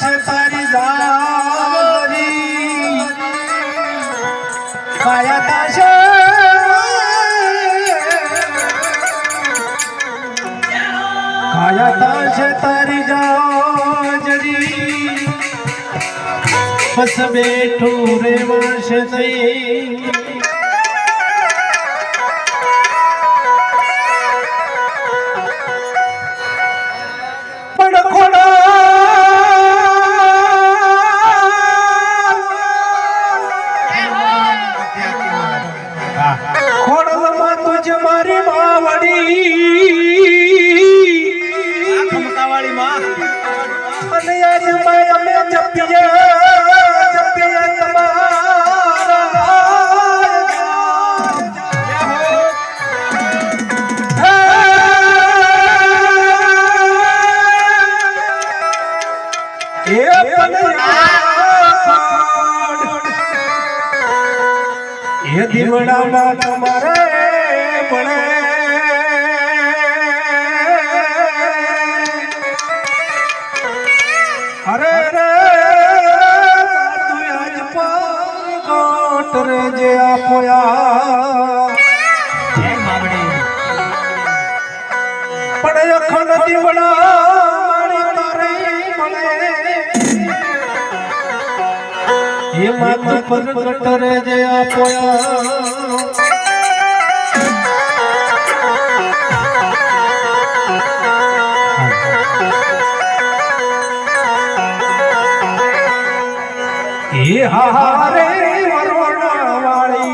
श तारी तशाया तारीजा बस में टूर वशे મારી માવડી અને આજ મેં અમે જપીએ એ દીવડામાં તમારે પડે અરે રે તું આજ પાગોટ રે જે આપોયા. પણ અખંડ દીવડા ये मात पर कटरे जया पोया। ये हारे रोना वाली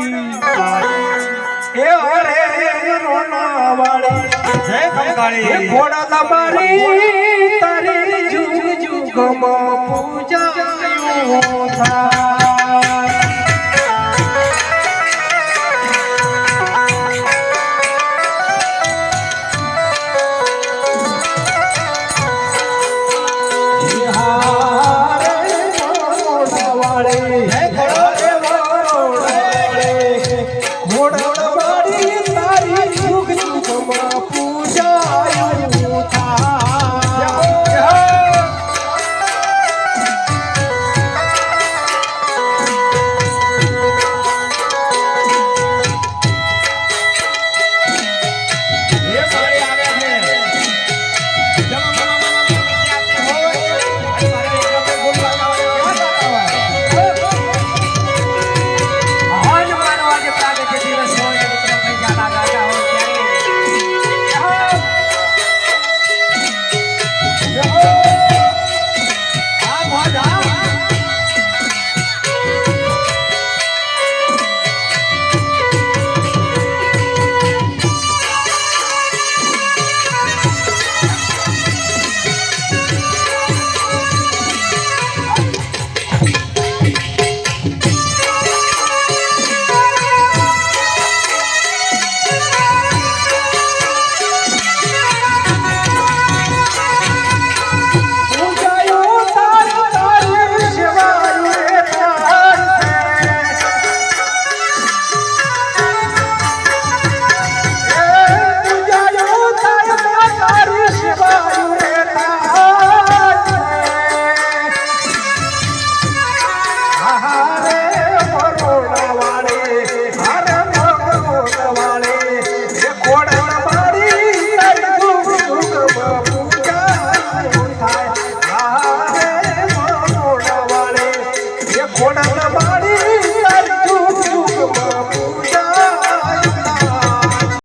ये हरे रोना वाली जय कंगाली घोड़ा दबारी तारी झूम झूम। યુગમાં પૂજાયું થાય. હે